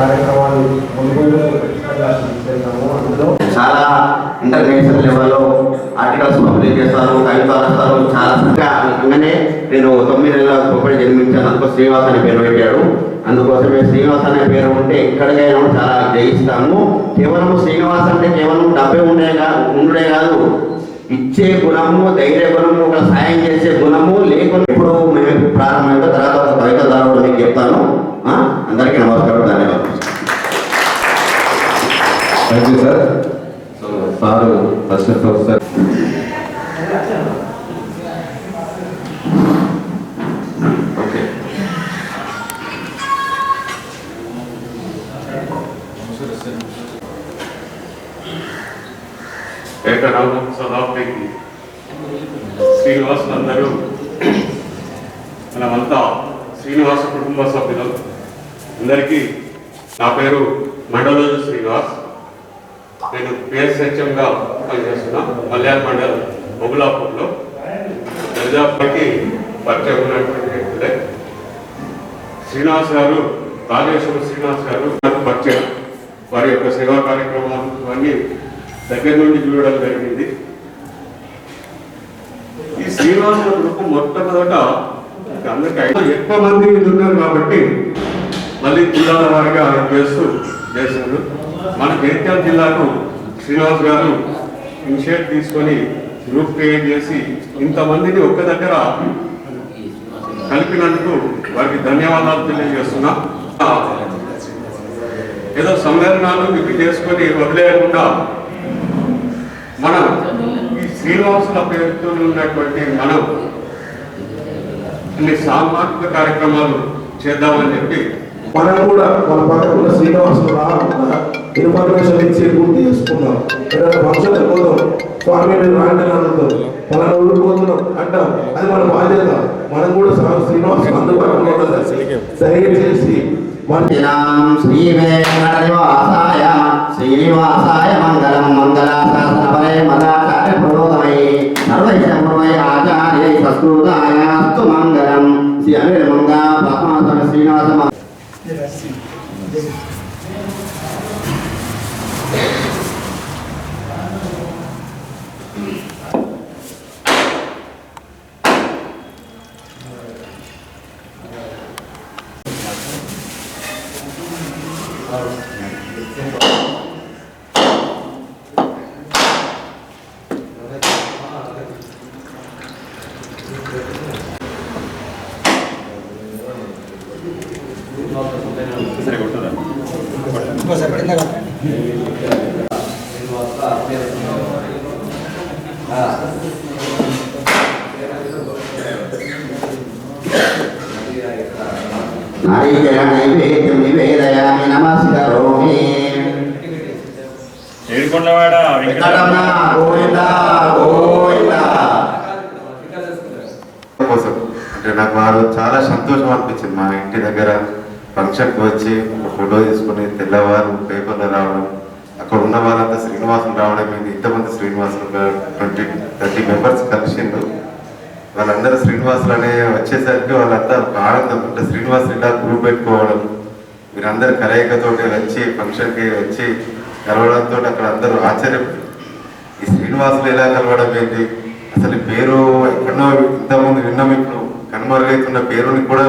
కార్యక్రమాలు అందులో చాలా ఇంటర్నేషనల్ లెవెల్లో ఆర్టికల్స్ పబ్లిష్ చేస్తారు కవితలు రాస్తారు చాలా అందుకనే నేను తొమ్మిది నెలల రూపాయలు జన్మించాను. అందుకో శ్రీనివాస్ అనే పేరు పెట్టాడు అందుకోసమే శ్రీనివాస్ అనే పేరు ఉంటే ఎక్కడికైనా చాలా జయిస్తాము. కేవలం శ్రీనివాస్ అంటే కేవలం డబ్బే ఉండే కాదు ఉండే కాదు. ఇచ్చే గుణము ధైర్య గుణము ఒక సాయం చేసే గుణము లేకుండా ఇప్పుడు మేము ప్రారంభమైన తర్వాత ఒక కవితదారుడు మీకు చెప్తాను. అందరికీ నమస్కారం ధన్యవాదాలు. Thank you sir sir first sir okay ఏకరామం Srinivasulu అందరూ మనమంతా శ్రీనివాస కుటుంబ సభ్యులు. అందరికీ నా పేరు మండలోజు శ్రీనివాస్. నేను పిఎస్హెచ్ఎంగా పనిచేస్తున్నా మల్యాళ మండల్ మొగులాపూర్లో. దరిదాపుకి పరిచయం ఉన్నటువంటి వ్యక్తులే. శ్రీనివాస్ గారు రాజేశ్వర శ్రీనివాస్ గారు నాకు పరిచయం. వారి యొక్క సేవా కార్యక్రమం ఇవన్నీ దగ్గర నుండి చూడడం జరిగింది. ఈ శ్రీనివాసుల గ్రూప్ మొట్టమొదట అందరికీ ఎక్కువ మంది ఉన్నారు కాబట్టి మళ్ళీ జిల్లాల వారిగా చేస్తూ చేశారు. మన జగిత్యాల జిల్లాకు శ్రీనివాస్ గారు ఇనిషియేట్ తీసుకొని గ్రూప్ క్రియేట్ చేసి ఇంతమందిని ఒక్క దగ్గర కలిపినందుకు వారికి ధన్యవాదాలు తెలియజేస్తున్నా. ఏదో సమ్మేళనాలు ఇవి చేసుకొని వదిలేయకుండా మనం ఈ శ్రీనివాసుల పేరుతో ఉన్నటువంటి మనం అన్ని సామాజిక కార్యక్రమాలు చేద్దామని చెప్పి మనం కూడా మన పక్కన శ్రీనివాసులు రాకుండా ఇన్ఫర్మేషన్ ఇచ్చి గుర్తు చేసుకున్నాం ఏదైనా ఫంక్షన్ పోదాం స్వామి మీరు రాండి అని అడుగుతాం మన ఊరికి అంటాం. అది మన బాధ్యత. మనం కూడా స్వామి శ్రీనివాసులు అందుబాటులో ఉండాలి. దయచేసి మన దినాం శ్రీనివాసాయ మంగళం మంగళాశాసన పరే మదాచార్య ప్రబోధమై సర్వైశంభవై ఆచార్య సంస్కృతాయ మంగళం. Shri Amir Manga padmasana Srinivasa era así. De, ఏడుకొండవాడ Venkataramana Govinda Govinda కోసం అంటే నాకు వారు చాలా సంతోషం అనిపించింది మా ఇంటి దగ్గర ఫంక్షన్కి వచ్చి ఒక ఫోటో తీసుకుని తెల్లవారు పేపర్లో రావడం అక్కడ ఉన్న వాళ్ళంతా శ్రీనివాసులు రావడం ఏంటి? ఇంతమంది శ్రీనివాసులు ట్వంటీ థర్టీ మెంబర్స్ కలిసిండు వాళ్ళందరూ శ్రీనివాసులు అనే వచ్చేసరికి వాళ్ళంతా ఒక ఆనందం అంటే శ్రీనివాసులు ఇలా గ్రూప్ పెట్టుకోవడం వీరందరూ కలయికతోటి వచ్చి ఫంక్షన్కి వచ్చి కలవడంతో అక్కడ అందరూ ఆశ్చర్యం. ఈ శ్రీనివాసులు ఎలా కలవడం ఏంటి? అసలు పేరు ఎక్కడో ఇంతకుముందు విన్నాం ఇప్పుడు కనుమరుగైతున్న పేరుని కూడా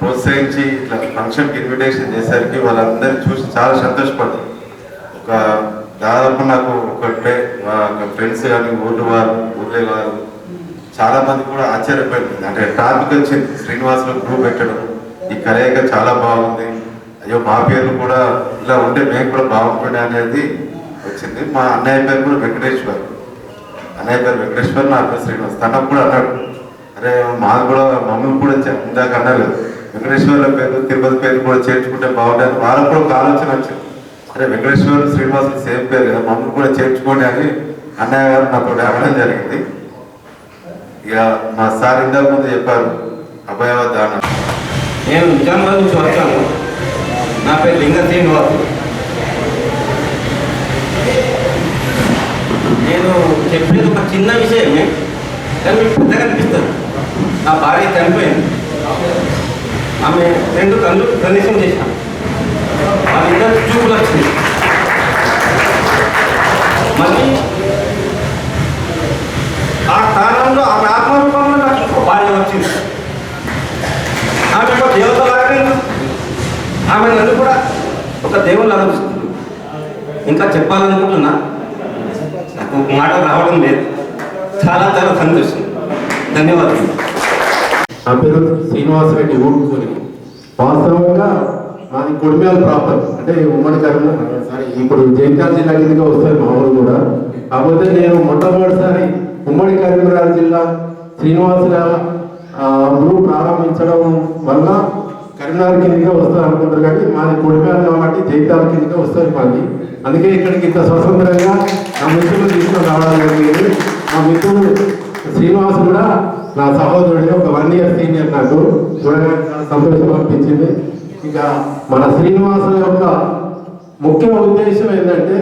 ప్రోత్సహించి ఇట్లా ఫంక్షన్కి ఇన్విటేషన్ చేసరికి వాళ్ళందరూ చూసి చాలా సంతోషపడ్డారు ఒక దాదాపు నాకు ఒక ఫ్రెండ్స్ కానీ ఊర్లు వారు ఊర్లే వారు చాలా మంది కూడా ఆశ్చర్యపోయింది అంటే టాపిక్ వచ్చింది శ్రీనివాసులు గ్రూప్ పెట్టడం ఈ కలయిక చాలా బాగుంది. అయ్యో మా పేర్లు కూడా ఇలా ఉంటే మేము కూడా బాగుంటుండే అనేది వచ్చింది. మా అన్నయ్య పేరు కూడా వెంకటేశ్వర్. అన్నయ్య పేరు వెంకటేశ్వర్ నా పేరు శ్రీనివాస్. తనకు కూడా అన్నాడు అరే మాకు కూడా మమ్మల్ని కూడా ఇందాక అన్నారు వెంకటేశ్వర్ల పేరు తిరుపతి పేరు కూడా చేర్చుకుంటే బాగుంటుంది వాళ్ళకు కూడా ఒక ఆలోచన వచ్చింది. అరే వెంకటేశ్వర శ్రీనివాసులు సేమ్ పేరు కదా మమ్మల్ని కూడా చేర్చుకోండి అని అన్నయ్య గారు నాకు అడగడం జరిగింది. ఇక మా సార్ ఇందాక ముందు చెప్పారు అభయవ దానం. నేను నిజామాబాద్ నుంచి వచ్చాను నా పేరు లింగ శ్రీనివాస్. నేను చెప్పేది ఒక చిన్న విషయమే కానీ మీకు పెద్దగా అనిపిస్తుంది. నా భార్య చనిపోయింది. ఆమె రెండు కళ్ళు కనీసం చేశాం. వాళ్ళిద్దరు చూపులు వచ్చింది మళ్ళీ ఆ స్థానంలో ఆ ఆత్మరూపంలో నాకు ఇంకో భార్య వచ్చింది. ఆమె ఒక దేవత లాగానే ఆమె నన్ను కూడా ఒక దేవుళ్ళు ఆలోచిస్తుంది ఇంకా చెప్పాలనుకుంటున్నా నాకు మాట రావడం లేదు. చాలా చాలా సంతోషం. ధన్యవాదాలు నా పేరు శ్రీనివాసరెడ్డి ఊరుకొని. వాస్తవంగా మాది కొడిమేల ప్రాపర్ అంటే ఉమ్మడి కరీంనగర్ సారీ ఇప్పుడు జయంకాల జిల్లా కిందగా వస్తారు మా ఊరు కూడా. కాకపోతే నేను మొట్టమొదటిసారి ఉమ్మడి కరీంనగర్ జిల్లా శ్రీనివాసరావు ఊరు ప్రారంభించడం వల్ల కరీంనగర్ కిందగా వస్తారు అనుకుంటారు కానీ మాది కొడిమేల కాబట్టి జైతాల కిందగా వస్తారు మాది. అందుకే ఇక్కడికి ఇంత స్వతంత్రంగా నా మిత్రులు తీసుకొని రావడం జరిగింది. మా మిత్రులు నా సహోదరుడు ఒక వన్ ఇయర్ సీనియర్ నాకు చూడగానే సంతోషం అనిపించింది. ఇక మన శ్రీనివాసుల యొక్క ముఖ్య ఉద్దేశం ఏంటంటే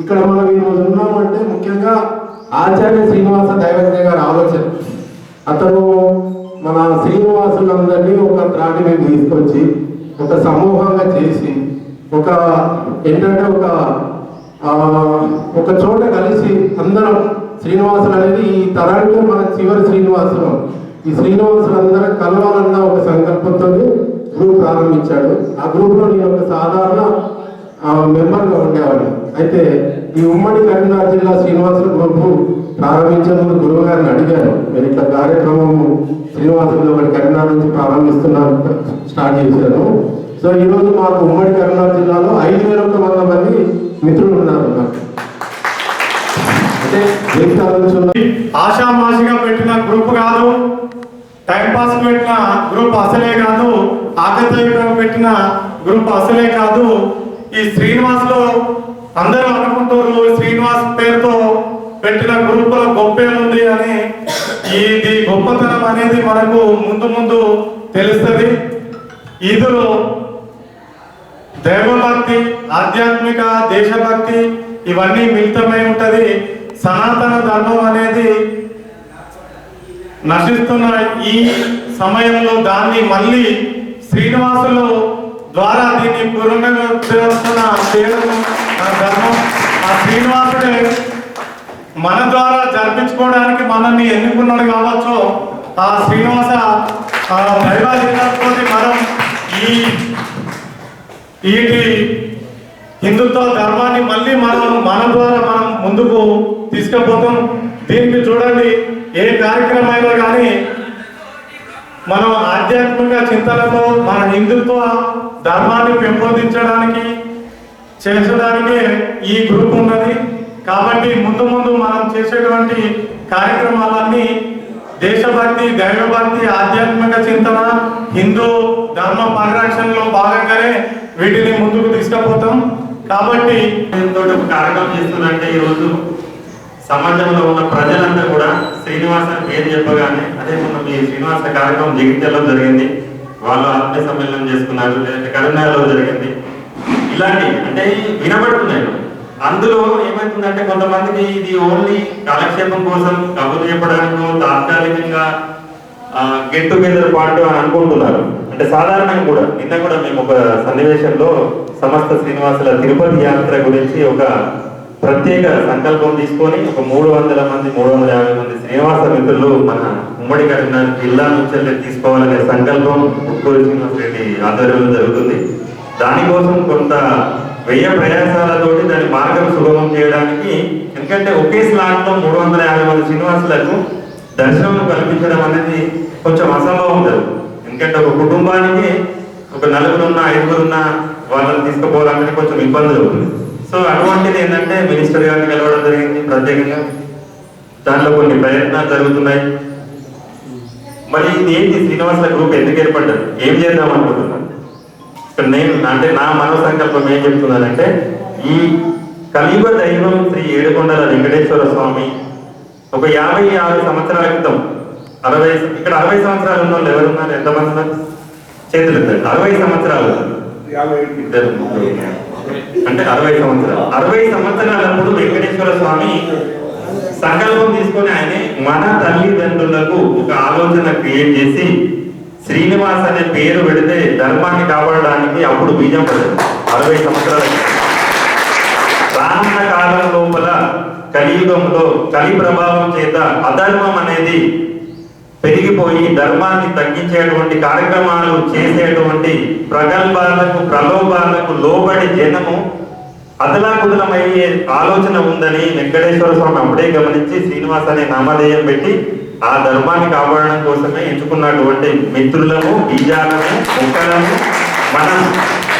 ఇక్కడ మనం ఈరోజు ఉన్నామంటే ముఖ్యంగా ఆచార్య శ్రీనివాస దైవజ్ఞ గారి ఆలోచన. అతను మన శ్రీనివాసులందరినీ ఒక త్రాటి మీద తీసుకొచ్చి ఒక సమూహంగా చేసి ఒక ఏంటంటే ఒక ఒక చోట కలిసి అందరం శ్రీనివాసులు అనేది ఈ తరానికి మన చివరి శ్రీనివాసులు. ఈ శ్రీనివాసులు అందరం కలవాలన్న ఒక సంకల్పంతో గ్రూప్ ప్రారంభించాడు. ఆ గ్రూప్లో నేను ఒక సాధారణ మెంబర్గా ఉండేవాడిని. అయితే ఈ ఉమ్మడి కరీంనగర్ జిల్లా శ్రీనివాసుల గ్రూప్ ప్రారంభించే ముందు గురువు గారిని అడిగాను. నేను ఇట్లా కార్యక్రమము శ్రీనివాసులు ఒకటి కరీంనగర్ నుంచి ప్రారంభిస్తున్నాను స్టార్ట్ చేశాను. సో ఈరోజు మాకు ఉమ్మడి కరీంనగర్ జిల్లాలో ఐదు వేల ఒక వంద మంది మిత్రులు ఉన్నారు నాకు అంటే ఆషామాషిగా పెట్టిన గ్రూప్ కాదు టైం పాస్ పెట్టిన గ్రూప్ అసలే కాదు ఆకతాయిగా పెట్టిన గ్రూప్ అసలే కాదు. ఈ శ్రీనివాస్లో అందరూ అనుకుంటారు శ్రీనివాస్ పేరుతో పెట్టిన గ్రూప్లో గొప్పేముంది అని. ఇది గొప్పతనం అనేది మనకు ముందు ముందు తెలుస్తుంది. ఇందులో దైవభక్తి ఆధ్యాత్మిక దేశభక్తి ఇవన్నీ మిళితమై ఉంటది. సనాతన ధర్మం అనేది నశిస్తున్న ఈ సమయంలో దాన్ని మళ్ళీ శ్రీనివాసులు ద్వారా దీన్ని పునరుద్ధరిస్తున్న చేయడం ధర్మం. ఆ శ్రీనివాసుడే మన ద్వారా జరిపించుకోవడానికి మనల్ని ఎన్నుకున్నాడు కావచ్చు. ఆ శ్రీనివాస ఆ దైవాధీనంతో మనం ఈ వీటి హిందుత్వ ధర్మాన్ని మళ్ళీ మనం మన ద్వారా మనం ముందుకు తీసుకుపోతాం. దీనికి చూడండి ఏ కార్యక్రమం అయినా కానీ మనం ఆధ్యాత్మిక చింతనతో మన హిందుత్వ ధర్మాన్ని పెంపొందించడానికి చేసడానికే ఈ గ్రూప్ ఉన్నది. కాబట్టి ముందు ముందు మనం చేసేటువంటి కార్యక్రమాలన్నీ దేశభక్తి దైవభక్తి ఆధ్యాత్మిక చింతన హిందూ ధర్మ పరిరక్షణలో భాగంగానే వీటిని ముందుకు కాబట్టి దీంతో ఒక కార్యక్రమం చేస్తుందంటే ఈరోజు సమాజంలో ఉన్న ప్రజలంతా కూడా శ్రీనివాసం పేరు చెప్పగానే అదే మొన్న మీ శ్రీనివాస కార్యక్రమం జగిత్యాలలో జరిగింది. వాళ్ళు ఆత్మీయ సమ్మేళనం చేసుకున్నారు లేదంటే కరీంనగర్లో జరిగింది. ఇలాంటి అంటే వినబడుతున్నాయి. అందులో ఏమవుతుందంటే కొంతమందికి ఇది ఓన్లీ కాలక్షేపం కోసం కబుర్లు చెప్పడానికి తాత్కాలికంగా గెట్ టుగెదర్ పాటు అని అనుకుంటున్నారు. అంటే సాధారణంగా కూడా నిన్న కూడా మేము ఒక సన్నివేశంలో సమస్త శ్రీనివాసుల తిరుపతి యాత్ర గురించి ఒక ప్రత్యేక సంకల్పం తీసుకొని ఒక మూడు వందల మంది మూడు వందల యాభై మంది శ్రీనివాస మిత్రులు మన ఉమ్మడి కరీంనగర్ జిల్లా నుంచి తీసుకోవాలనే సంకల్పం ఉట్కూరు శ్రీనివాస రెడ్డి ఆధ్వర్యంలో జరుగుతుంది. దానికోసం కొంత వ్యయ ప్రయాసాలతోటి దాని మార్గం సుగమం చేయడానికి ఎందుకంటే ఒకే స్లాట్లో మూడు వందల యాభై మంది శ్రీనివాసులకు దర్శనం కల్పించడం అనేది కొంచెం అసంభవం జరుగుతుంది. ఎందుకంటే ఒక కుటుంబానికి ఒక నలుగురున్న ఐదుగురున్న వాళ్ళని తీసుకుపోవాలంటే కొంచెం ఇబ్బంది అవుతుంది. సో అటువంటిది ఏంటంటే మినిస్టర్ గారిని కలవడం జరిగింది ప్రత్యేకంగా. దాంట్లో కొన్ని ప్రయత్నాలు జరుగుతున్నాయి. మరి ఇది ఏంటి? శ్రీనివాస గ్రూప్ ఎందుకు ఏర్పడ్డారు ఏం చేద్దాం అనుకుంటున్నాను నేను అంటే నా మనో సంకల్పం ఏం చెప్తున్నానంటే ఈ కలియుగ దైవం శ్రీ ఏడుకొండల వెంకటేశ్వర స్వామి ఒక యాభై ఆరు సంవత్సరాల క్రితం అరవై ఇక్కడ అరవై సంవత్సరాలు ఉన్న వాళ్ళు ఎవరున్నారు ఎంతమంది ఉన్నారు చేతులు. అరవై సంవత్సరాలు ఇద్దరు. అంటే అరవై సంవత్సరాలు అరవై సంవత్సరాలప్పుడు వెంకటేశ్వర స్వామి సంకల్పం తీసుకొని ఆయన మన తల్లిదండ్రులకు ఒక ఆలోచన క్రియేట్ చేసి శ్రీనివాస్ అనే పేరు పెడితే ధర్మాన్ని కాపాడడానికి అప్పుడు బీజం పడింది అరవై సంవత్సరాల. రానున్న కాలం లోపల కలియుగంలో కలి ప్రభావం చేత అధర్మం అనేది పెరిగిపోయి ధర్మాన్ని తగ్గించేటువంటి కార్యక్రమాలు చేసేటువంటి ప్రగల్భాలకు ప్రలోభాలకు లోబడి జనము అదలాకుదలమయ్యే ఆలోచన ఉందని వెంకటేశ్వర స్వామి అప్పుడే గమనించి శ్రీనివాస్ అనే నామధేయం పెట్టి ఆ ధర్మాన్ని కాపాడడం కోసమే ఎంచుకున్నటువంటి మిత్రులము బీజాలము మొక్కలను మనం